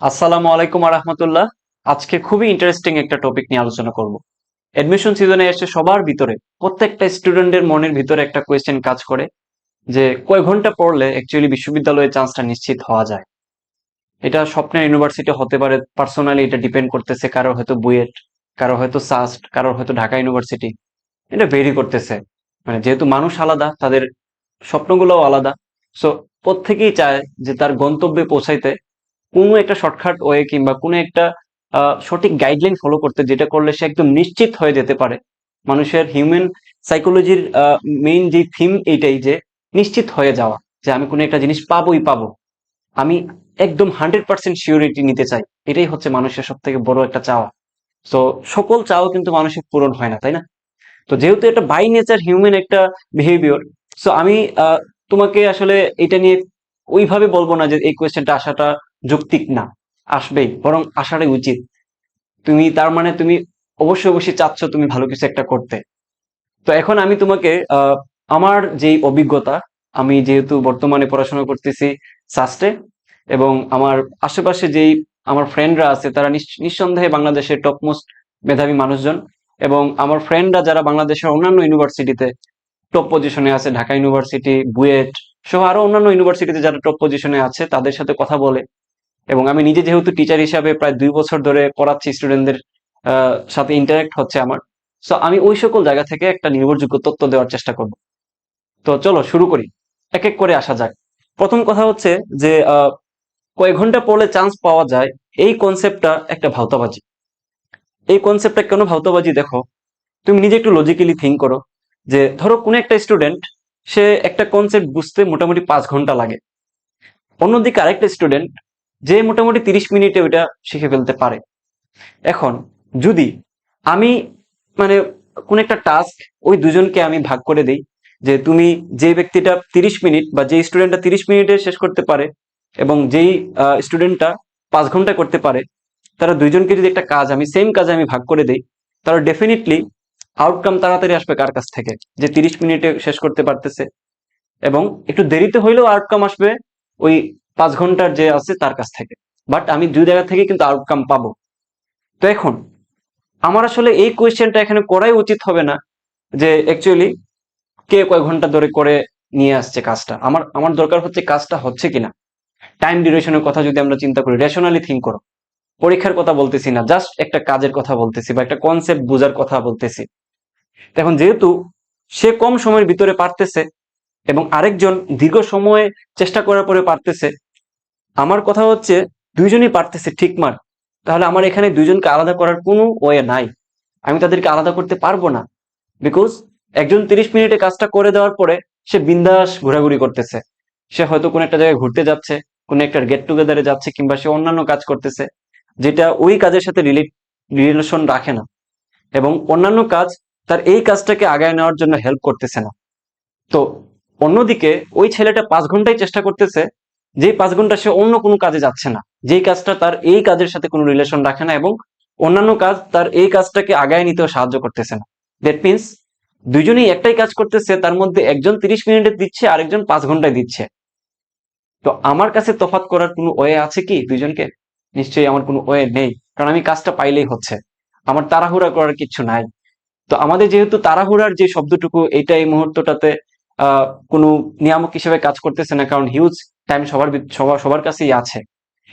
আসসালামু আলাইকুম রহমতুল্লাহ আজকে খুবই ইন্টারেস্টিং একটা টপিক নিয়ে আলোচনা করব। এডমিশন সিজনে এসে সবার ভিতরে, প্রত্যেকটা স্টুডেন্টের মনের ভিতরে একটা কোয়েশ্চেন কাজ করে, যে কয় ঘণ্টা পড়লে অ্যাকচুয়ালি বিশ্ববিদ্যালয়ে চান্সটা নিশ্চিত হওয়া যায়? এটা স্বপ্নের ইউনিভার্সিটি হতে পারে পার্সোনালি এটা ডিপেন্ড করতেছে কারও হয়তো বুয়েট কারও হয়তো সাস্ট কারও হয়তো ঢাকা ইউনিভার্সিটি এটা ভেরি করতেছে। মানে যেহেতু মানুষ আলাদা, তাদের স্বপ্নগুলোও আলাদা। সো প্রত্যেকেই চায় যে তার গন্তব্যে পৌঁছাইতে কোনো একটা শর্টকাট ওয়ে কিংবা কোনো একটা সঠিক গাইডলাইন ফলো করতে যেটা করলে সে একদম নিশ্চিত হয়ে যেতে পারে। মানুষের হিউম্যান সাইকোলজির মেইন যে থিম এইটাই যে নিশ্চিত হয়ে যাওয়া, যে আমি কোনো একটা জিনিস পাবোই পাবো। আমি একদম হান্ড্রেড পার্সেন্ট সিউরিটি নিতে চাই। এটাই হচ্ছে মানুষের সব থেকে বড় একটা চাওয়া। তো সকল চাওয়া কিন্তু মানুষের পূরণ হয় না, তাই না? তো যেহেতু এটা বাই নেচার হিউম্যান একটা বিহেভিয়র সো আমি তোমাকে আসলে এটা নিয়ে ওইভাবে বলব না যে এই কোয়েশ্চেনটা আসাটা যৌক্তিক না, আসবেই, বরং আসাটাই উচিত। তুমি, তার মানে তুমি অবশ্যই অবশ্যই চাচ্ছ তুমি ভালো কিছু একটা করতে। তো এখন আমি তোমাকে আমার যেই অভিজ্ঞতা, আমি যেহেতু বর্তমানে পড়াশোনা করতেছি সাস্টে এবং আমার আশেপাশে যেই আমার ফ্রেন্ডরা আছে, তারা নিস- নিঃসন্দেহে বাংলাদেশের টপ মোস্ট মেধাবী মানুষজন, এবং আমার ফ্রেন্ডরা যারা বাংলাদেশের অন্যান্য ইউনিভার্সিটিতে টপ পজিশনে আছে, ঢাকা ইউনিভার্সিটি বুয়েট, সহ আরও অন্যান্য ইউনিভার্সিটিতে যারা টপ পজিশনে আছে, তাদের সাথে কথা বলে। এবং আমি নিজে যেহেতু টিচার হিসাবে প্রায় দুই বছর ধরে পড়াচ্ছি স্টুডেন্টদের সাথে ইন্টারাক্ট হচ্ছে আমার। সো আমি ওই সকল জায়গা থেকে একটা নির্ভরযোগ্য তথ্য দেওয়ার চেষ্টা করব। তো চলো, শুরু করি। এক এক করে আসা যাক। প্রথম কথা হচ্ছে যে কয়েক ঘণ্টা পড়লে চান্স পাওয়া যায় এই কনসেপ্টটা একটা ভাওতাবাজি। এই কনসেপ্টটা কেন ভাওতাবাজি দেখো, তুমি নিজে একটু লজিক্যালি থিঙ্ক করো যে, ধরো কোনো একটা স্টুডেন্ট সে একটা কনসেপ্ট বুঝতে মোটামুটি পাঁচ ঘণ্টা লাগে। অন্যদিকে আরেকটা স্টুডেন্ট যে মোটামুটি তিরিশ মিনিটে ওইটা শিখে ফেলতে পারে। এখন যদি আমি মানে কোন একটা টাস্ক ওই দুজনকে আমি ভাগ করে দিই, যে তুমি যে ব্যক্তিটা তিরিশ মিনিট বা যে স্টুডেন্টটা তিরিশ মিনিটে শেষ করতে পারে এবং যেই স্টুডেন্টটা পাঁচ ঘণ্টা করতে পারে, তারা দুইজনকে যদি একটা কাজ আমি সেম কাজে আমি ভাগ করে দিই তাহলে ডেফিনেটলি আউটকাম তাড়াতাড়ি আসবে কার কাছ থেকে? যে তিরিশ মিনিটে শেষ করতে পারতেছে। এবং একটু দেরিতে হইলেও আউটকাম আসবে ওই পাঁচ ঘণ্টার যে আছে তার কাছ থেকে। বাট আমি দুই জায়গা থেকে কিন্তু আউটকাম পাবো। তো এখন, আমার আসলে এই কোয়েশ্চেনটা এখানে করাই উচিত হবে না যে অ্যাকচুয়ালি কে কয় ঘণ্টা ধরে করে নিয়ে আসছে কাজটা। আমার আমার দরকার হচ্ছে কাজটা হচ্ছে কিনা। টাইম ডিউরেশনের কথা যদি আমরা চিন্তা করি রেশনালি থিঙ্ক করো। পরীক্ষার কথা বলতেছি না জাস্ট একটা কাজের কথা বলতেছি বা একটা কনসেপ্ট বোঝার কথা বলতেছি। এখন যেহেতু সে কম সময়ের ভিতরে পারতেছে এবং আরেকজন দীর্ঘ সময়ে চেষ্টা করার পরে পারতেছে আমার কথা হচ্ছে দুইজনই পারতেছে, ঠিক মার। তাহলে আমার এখানে দুইজনকে আলাদা করার কোনো ওয়ে নাই। আমি তাদেরকে আলাদা করতে পারব না। বিকজ একজন তিরিশ মিনিটে কাজটা করে দেওয়ার পরে সে বিন্দাস ঘোরাঘুরি করতেছে। সে হয়তো কোনো একটা জায়গায় ঘুরতে যাচ্ছে, কোনো একটা গেট টুগেদারে যাচ্ছে, কিংবা সে অন্যান্য কাজ করতেছে, যেটা ওই কাজের সাথে রিলেট রিলেশন রাখে না। এবং অন্যান্য কাজ তার এই কাজটাকে আগায় নেওয়ার জন্য হেল্প করতেছে না। তো অন্যদিকে ওই ছেলেটা পাঁচ ঘন্টায় চেষ্টা করতেছে যেই পাঁচ ঘণ্টা সে অন্য কোনো কাজে যাচ্ছে না। যেই কাজটা তার এই কাজের সাথে কোনো রিলেশন রাখে না এবং অন্যান্য কাজ তার এই কাজটাকে আগায় নিতেও সাহায্য করতেছে না। দ্যাট মিনস দুইজনেই একটাই কাজ করতেছে, তার মধ্যে একজন তিরিশ মিনিটে দিচ্ছে, আরেকজন পাঁচ ঘন্টায় দিচ্ছে। তো আমার কাছে তফাৎ করার কোনো ওয়ে আছে কি দুইজনকে? নিশ্চয়ই আমার কোনো ওয়ে নেই, কারণ আমি কাজটা পাইলেই হচ্ছে। আমার তাড়াহুড়া করার কিছু নাই। তো আমাদের যেহেতু তাড়াহুড়ার যে শব্দটুকু এটা এই মুহূর্তটাতে, আহ, কোনো নিয়ামক হিসেবে কাজ করতেছে না, কারণ হিউজ টাইম সবার সবার কাছেই আছে।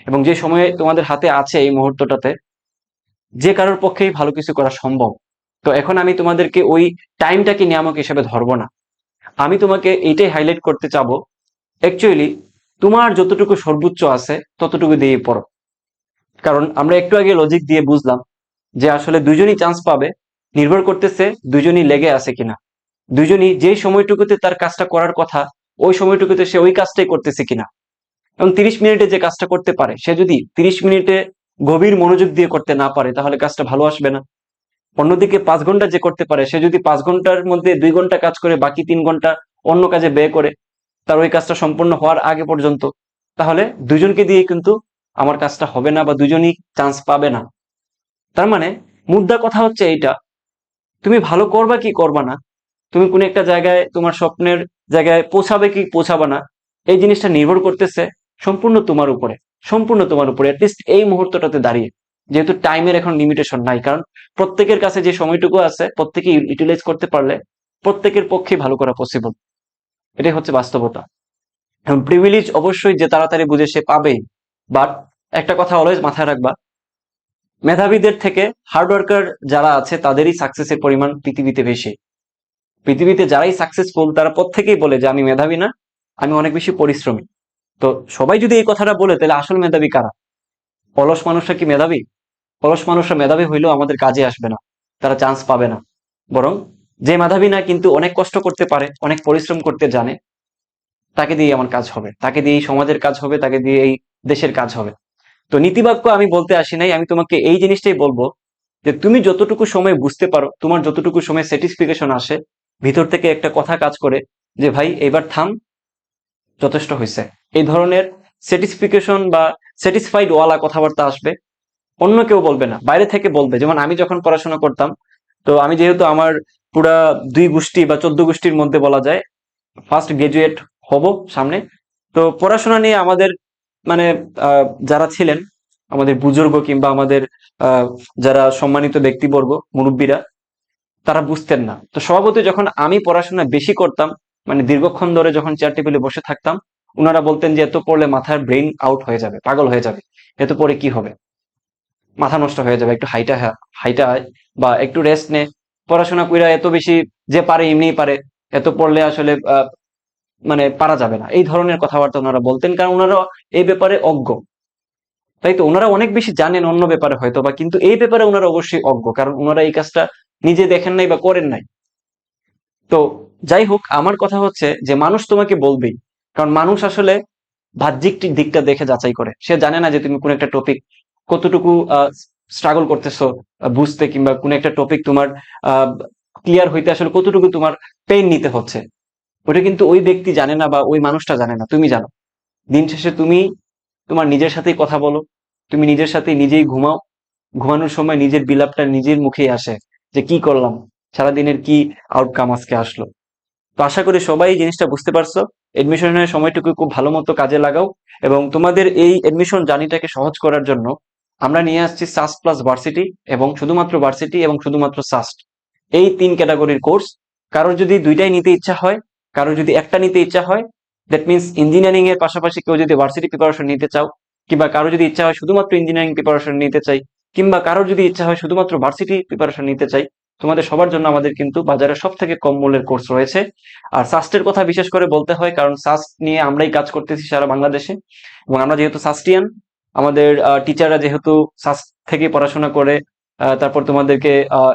এবং যে সময়ে তোমাদের হাতে আছে এই মুহূর্তটাতে, যে কারোর পক্ষেই ভালো কিছু করা সম্ভব। তো এখন আমি তোমাদেরকে ওই টাইমটাকে নিয়ামক হিসেবে ধরবো না। আমি তোমাকে এইটাই হাইলাইট করতে চাবো অ্যাকচুয়ালি তোমার যতটুকু সর্বোচ্চ আছে, ততটুকু দিয়ে পড়ো। কারণ আমরা একটু আগে লজিক দিয়ে বুঝলাম যে আসলে দুজনই চান্স পাবে, নির্ভর করতেছে দুজনই লেগে আছে কিনা। দুজনই যে সময়টুকুতে তার কাজটা করার কথা ওই সময়টুকুতে সে ওই কাজটাই করতেছে কিনা? এবং তিরিশ মিনিটে যে কাজটা করতে পারে, সে যদি তিরিশ মিনিটে গভীর মনোযোগ দিয়ে করতে না পারে, তাহলে কাজটা ভালো আসবে না। অন্যদিকে পাঁচ ঘণ্টা যে করতে পারে, সে যদি পাঁচ ঘণ্টার মধ্যে দুই ঘণ্টা কাজ করে, বাকি তিন ঘণ্টা অন্য কাজে ব্যয় করে, তার ওই কাজটা সম্পূর্ণ হওয়ার আগে পর্যন্ত, তাহলে দুজনকে দিয়ে কিন্তু আমার কাজটা হবে না বা দুজনই চান্স পাবে না। তার মানে মুদ্রা কথা হচ্ছে এইটা, তুমি ভালো করবা কি করবা না তুমি কোন একটা জায়গায় তোমার স্বপ্নের জায়গায় পৌঁছাবে কি পৌঁছাবে না, এই জিনিসটা নির্ভর করতেছে সম্পূর্ণ তোমার উপরে, সম্পূর্ণ তোমার উপরে অ্যাটলিস্ট এই মুহূর্তটাতে দাঁড়িয়ে। যেহেতু টাইমের এখন লিমিটেশন নাই, কারণ প্রত্যেকের কাছে যে সময়টুকু আছে প্রত্যেকে ইউটিলাইজ করতে পারলে প্রত্যেকের পক্ষে ভালো করা পসিবল এটাই হচ্ছে বাস্তবতা। এখন প্রিভিলেজ অবশ্যই যে তাড়াতাড়ি বুঝে সে পাবেই বাট একটা কথা অলওয়েজ মাথায় রাখবা, মেধাবীদের থেকে হার্ডওয়ার্কার যারা আছে, তাদেরই সাকসেসের পরিমাণ পৃথিবীতে বেশি। পৃথিবীতে যারাই সাকসেসফুল তারা প্রত্যেকেই বলে যে, আমি মেধাবী না, আমি অনেক বেশি পরিশ্রমী। তো সবাই যদি এই কথাটা বলে, তাহলে আসল মেধাবী কারা? অলস মানুষরা কি মেধাবী? অলস মানুষরা মেধাবী হইলেও আমাদের কাজে আসবে না, তারা চান্স পাবে না। বরং যে মেধাবী না, কিন্তু অনেক কষ্ট করতে পারে, অনেক পরিশ্রম করতে জানে, তাকে দিয়ে আমার কাজ হবে, তাকে দিয়ে এই সমাজের কাজ হবে, তাকে দিয়ে এই দেশের কাজ হবে। তো নীতিবাক্য আমি বলতে আসি নাই, আমি তোমাকে এই জিনিসটাই বলব যে, তুমি যতটুকু সময় বুঝতে পারো, তোমার যতটুকু সময় স্যাটিসফিকেশন আসে ভিতর থেকে একটা কথা কাজ করে যে, ভাই, এবার থাম, যথেষ্ট হয়েছে এই ধরনের স্যাটিসফিকেশন বা স্যাটিসফাইড ওয়ালা কথাবার্তা আসবে। অন্য কেউ বলবে না, বাইরে থেকে বলবে। যেমন আমি যখন পড়াশোনা করতাম, তো আমি যেহেতু আমার পুরা দুই গোষ্ঠী বা চোদ্দ গোষ্ঠীর মধ্যে বলা যায় ফার্স্ট গ্রাজুয়েট হব সামনে। তো পড়াশোনা নিয়ে আমাদের মানে যারা ছিলেন, আমাদের বুজুর্গ কিংবা আমাদের যারা সম্মানিত ব্যক্তিবর্গ, মুরব্বীরা তারা বুঝতেন না। তো স্বভাবতই যখন আমি পড়াশোনা বেশি করতাম মানে দীর্ঘক্ষণ ধরে যখন চেয়ার টেবিলে বসে থাকতাম ওনারা বলতেন যে, এত পড়লে মাথার ব্রেন আউট হয়ে যাবে, পাগল হয়ে যাবে। এত পরে কি হবে? মাথা নষ্ট হয়ে যাবে, একটু হাইটা হাইটা বা একটু রেস্ট নে। পড়াশোনা কইরা এত বেশি যে পারে এমনিই পারে, এত পড়লে আসলে মানে পারা যাবে না। এই ধরনের কথাবার্তা ওনারা বলতেন কারণ ওনারা এই ব্যাপারে অজ্ঞ। তাই তো? ওনারা অনেক বেশি জানেন অন্য ব্যাপারে হয়তো বা, কিন্তু এই ব্যাপারে ওনারা অবশ্যই অজ্ঞ। কারণ ওনারা এই কাজটা নিজে দেখেন নাই বা করেন নাই। তো যাই হোক, আমার কথা হচ্ছে যে মানুষ তোমাকে বলবেই। কারণ মানুষ আসলে বাহ্যিক দিকটা দেখে যাচাই করে। সে জানে না যে তুমি কোন একটা টপিক কতটুকু স্ট্রাগল করতেছো বুঝতে কিংবা কোন একটা টপিক তোমার ক্লিয়ার হইতে আসলে কতটুকু তোমার পেন নিতে হচ্ছে। ওটা কিন্তু ওই ব্যক্তি জানে না বা ওই মানুষটা জানে না। তুমি জানো। দিন শেষে তুমি তোমার নিজের সাথেই কথা বলো। তুমি নিজের সাথে নিজেই ঘুমাও। ঘুমানোর সময় নিজের বিলাপটা নিজের মুখেই আসে। যে কি করলাম, সারাদিনের কি আউটকাম আজকে আসলো? তো আশা করি সবাই জিনিসটা বুঝতে পারছ। এডমিশনের সময়টুকু খুব ভালো মতো কাজে লাগাও এবং তোমাদের এই এডমিশন জার্নিটাকে সহজ করার জন্য আমরা নিয়ে আসছি সাস্ট প্লাস ভার্সিটি এবং শুধুমাত্র ভার্সিটি এবং শুধুমাত্র সাস্ট এই তিন ক্যাটাগরির কোর্স কারোর যদি দুইটাই নিতে ইচ্ছা হয়, কারোর যদি একটা নিতে ইচ্ছা হয় দ্যাট মিনস ইঞ্জিনিয়ারিং এর পাশাপাশি কেউ যদি ভার্সিটি প্রিপারেশন নিতে চাও কিংবা কারও যদি ইচ্ছা হয় শুধুমাত্র ইঞ্জিনিয়ারিং প্রিপারেশন নিতে চাই কিংবা কারোর যদি ইচ্ছা হয় শুধুমাত্র ভার্সিটি প্রিপারেশন নিতে চাই, তোমাদের সবার জন্য আমাদের কিন্তু বাজারে সব থেকে কম মূল্যের কোর্স রয়েছে। আর সাস্টের কথা বিশেষ করে বলতে হয়, কারণ সাস্ট নিয়ে আমরাই কাজ করতেছি সারা বাংলাদেশে। এবং আমরা যেহেতু সাস্টিয়ান আমাদের টিচাররা যেহেতু সাস্ট থেকে পড়াশোনা করে তারপর তোমাদেরকে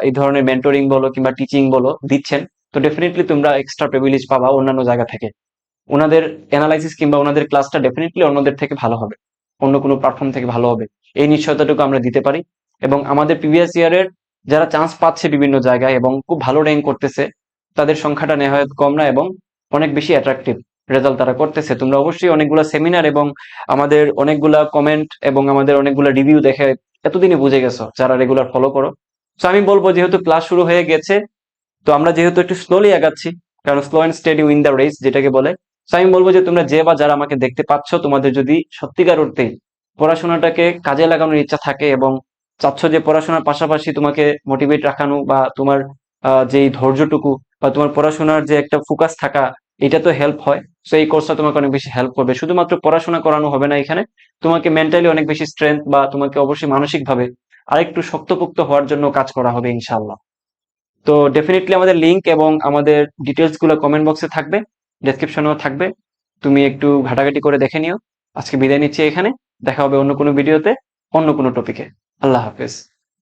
এই ধরনের মেন্টরিং বলো কিংবা টিচিং বলো দিচ্ছেন, তো ডেফিনেটলি তোমরা এক্সট্রা প্রিভিলেজ পাবা অন্যান্য জায়গা থেকে। ওনাদের অ্যানালাইসিস কিংবা ওনাদের ক্লাসটা ডেফিনেটলি অন্যদের থেকে ভালো হবে। অন্য কোনো প্ল্যাটফর্ম থেকে ভালো হবে। এই নিশ্চয়তাটুকু আমরা দিতে পারি। এবং আমাদের প্রিভিয়াস ইয়ারের যারা চান্স পাচ্ছে বিভিন্ন জায়গায় এবং খুব ভালো র্যাঙ্ক করতেছে, তাদের সংখ্যাটা নেহায়ত কম না এবং অনেক বেশি অ্যাট্রাকটিভ রেজাল্ট তারা করতেছে। তোমরা অবশ্যই অনেকগুলো সেমিনার এবং আমাদের অনেকগুলা কমেন্ট এবং আমাদের অনেকগুলো রিভিউ দেখে এতদিনে বুঝে গেছো যারা রেগুলার ফলো করো। তো আমি বলব যেহেতু ক্লাস শুরু হয়ে গেছে, তো আমরা যেহেতু একটু স্লোলি আগাচ্ছি, কারণ slow and steady win the race যেটাকে বলে। তো আমি বলব যে তোমরা যে বা যারা আমাকে দেখতে পাচ্ছ, তোমাদের যদি সত্যিকার অর্থেই পড়াশোনাটাকে কাজে লাগানোর ইচ্ছা থাকে এবং চাচ্ছ যে পড়াশোনার পাশাপাশি তোমাকে মোটিভেট রাখানো বা তোমার যেই ধৈর্যটুকু বা তোমার পড়াশোনার যে একটা ফোকাস থাকা, এটা তো হেল্প হয়। সো এই কোর্সটা তোমাকে অনেক বেশি হেল্প করবে। শুধুমাত্র পড়াশোনা করানো হবে না এখানে। তোমাকে মেন্টালি অনেক বেশি স্ট্রেংথ বা তোমাকে অবশ্যই মানসিকভাবে আরেকটু শক্তপোক্ত হওয়ার জন্য কাজ করা হবে ইনশাল্লাহ তো ডেফিনেটলি আমাদের লিংক এবং আমাদের ডিটেলসগুলো কমেন্ট বক্সে থাকবে ডেসক্রিপশনেও থাকবে। তুমি একটু ঘাটাঘাটি করে দেখে নিও। আজকে বিদায় নিচ্ছি এখানে। দেখা হবে অন্য কোনো ভিডিওতে অন্য কোনো টপিকে আল্লাহ হাফেজ।